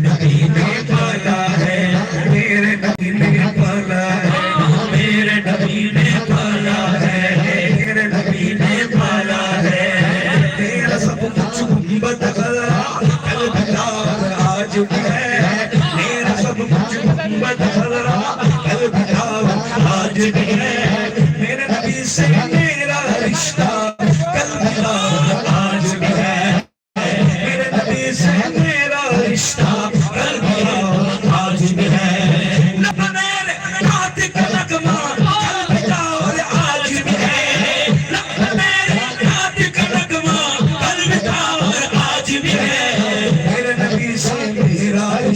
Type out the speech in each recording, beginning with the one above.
नबी ने है मेरे नबी ने पाला है मेरे नबी ने पाला है मेरे नबी ने है तेरा सब कुछ गुंबद आज है मेरा सब कुछ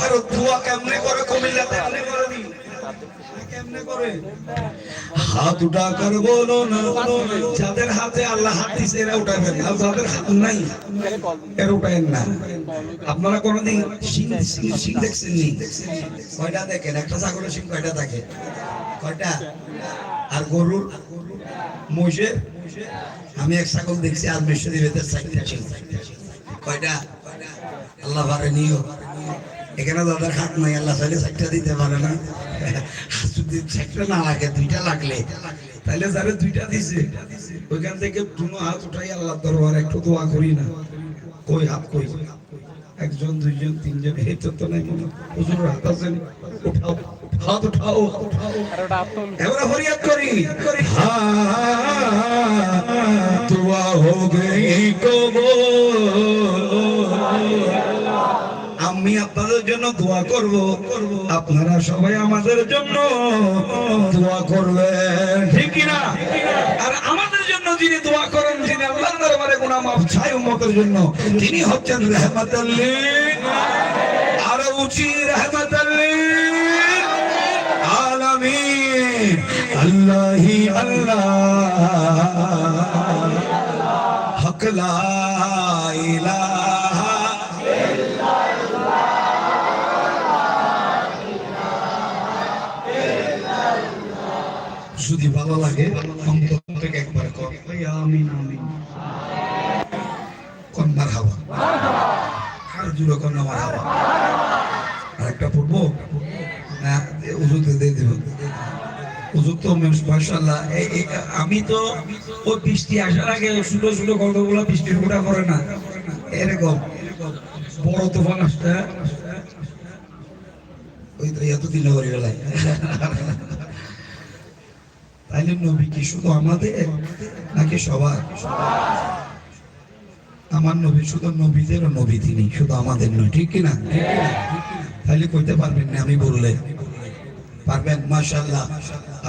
করো কেমনে করে করে? হাত উঠা না যাদের হাতে আল্লাহ হাত দিছে, এরা আর যাদের হাত নাই, এরা না। আপনারা কোনদিন দেখছেন নি? কয়টা দেখেন? একটা ছাগলের কয়টা থাকে কয়টা? আর গরুর? মহিষের? আমি এক ছাগল দেখছি, আর সিং কয়টা? আল্লাহ নিও। এখানে দাদার হাত নাই আল্লাহ চাইলে চারটা দিতে পারে না। যদি চারটা না লাগে দুইটা লাগলে। তাহলে যারা দুইটা দিছে ওইখান থেকে দুনো হাত উঠাই আল্লাহ দরবার একটু দোয়া করি না। কই হাত কই? একজন দুইজন তিনজন এই তো নাই মনে। হুজুর হাত আছেন উঠাও হাত উঠাও এবারে ফরিয়াদ করি। হ্যাঁ দোয়া হো গই কবুল আমি আপনাদের জন্য দোয়া করব। আপনারা সবাই আমাদের জন্য দোয়া করবেন। ঠিক কিনা? আর আমাদের জন্য যিনি দোয়া করেন, যিনি আল্লাহর দরবারে গুনাহ মাফ চাই উম্মতের জন্য, তিনি হচ্ছেন রাহমাতাল্লিল আরও উচি রাহমাতাল্লিল আলামিন। আল্লাহি আল্লাহ। হক লা ইলাহা যদি ভালো লাগে অন্তর থেকে একবার কর। আমিন আমিন। কন্যার হাওয়া। আর জুড়ে হাওয়া। আর একটা পড়ব? না উজুতে দিয়ে দেব। উজু তো মাশাআল্লাহ এই এই- আমি তো ওই বৃষ্টি আসার আগে ছোট ছোট গল্পগুলো বৃষ্টির ফোটা করে না। এরকম বড় তুফান আসতে ওই তো এত দিন করে গেলাই তাইলে নবী কি শুধু আমাদের নাকি সবার আমার নবী শুধু নবীদেরও নবী তিনি শুধু আমাদের নয় ঠিক কিনা তাইলে কইতে পারবেন না আমি বললে পারবেন মাশাআল্লাহ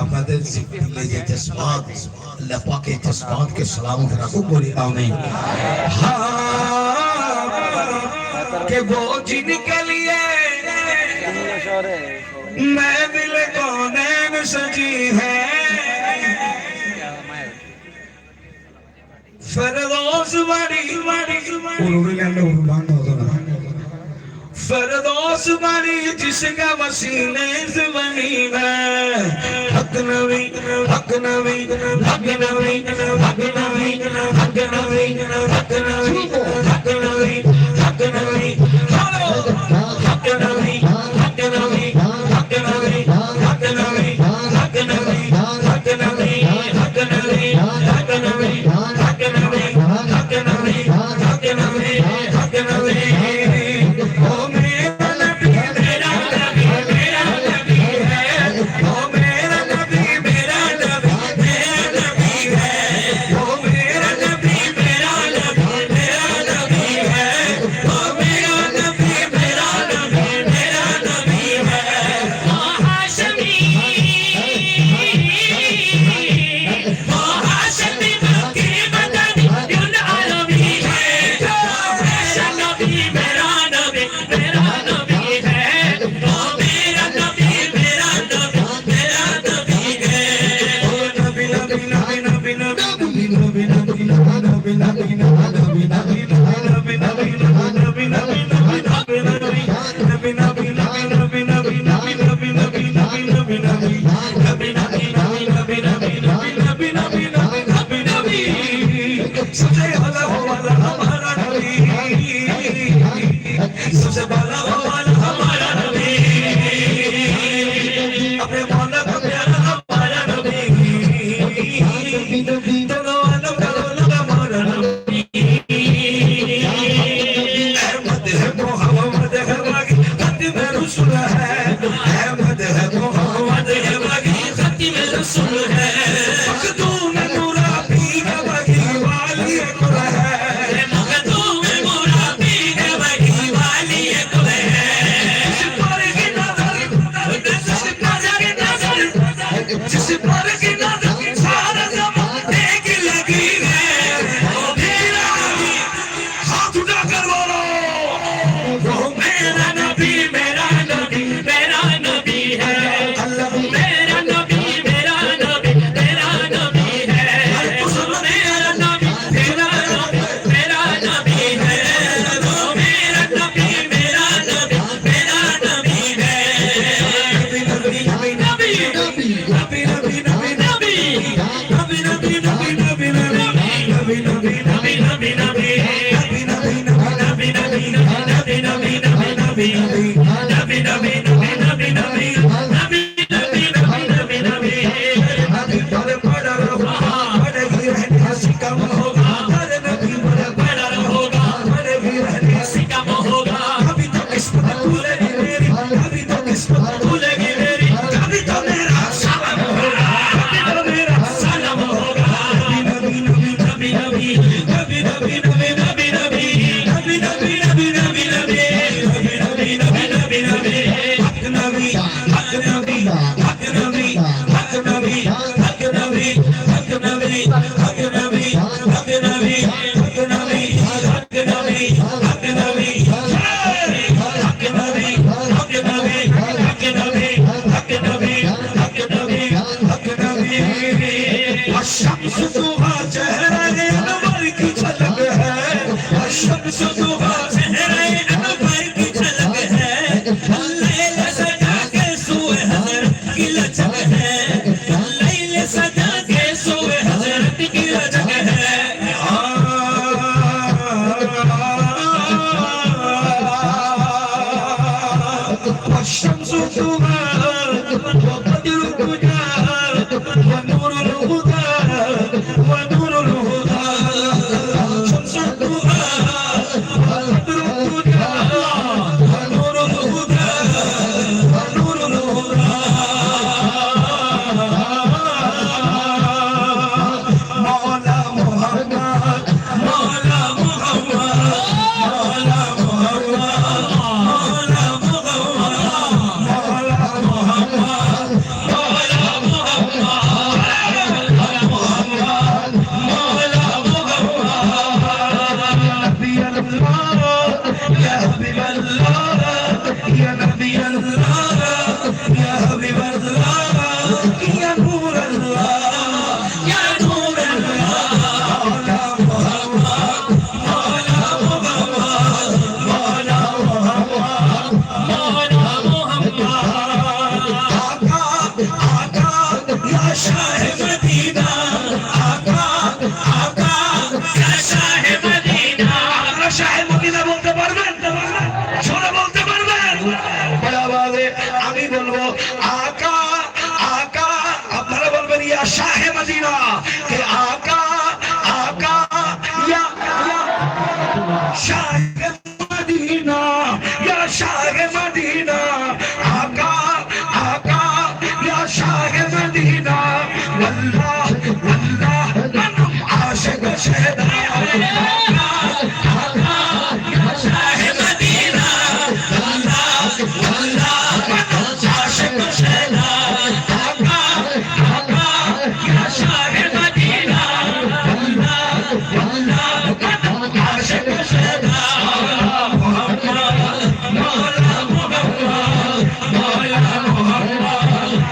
আপনাদের দিলে যে জসবাত আল্লাহ পাকে জসবাত কে সালামত রাখুক বলি আমিন हाँ के वो जिनके लिए मैं दिल कौन सजी है ഉരുളിൽ അല്ല ഉരുളാണ് ഓതണം फरदोस वारी जिसका वसीले जमानी है हक नवी हक नवी हक नवी हक नवी हक नवी हक नवी हक नवी शम्स तुम्हारा चेहरा है अनवर की झलक है शम्स तुम्हारा Oh,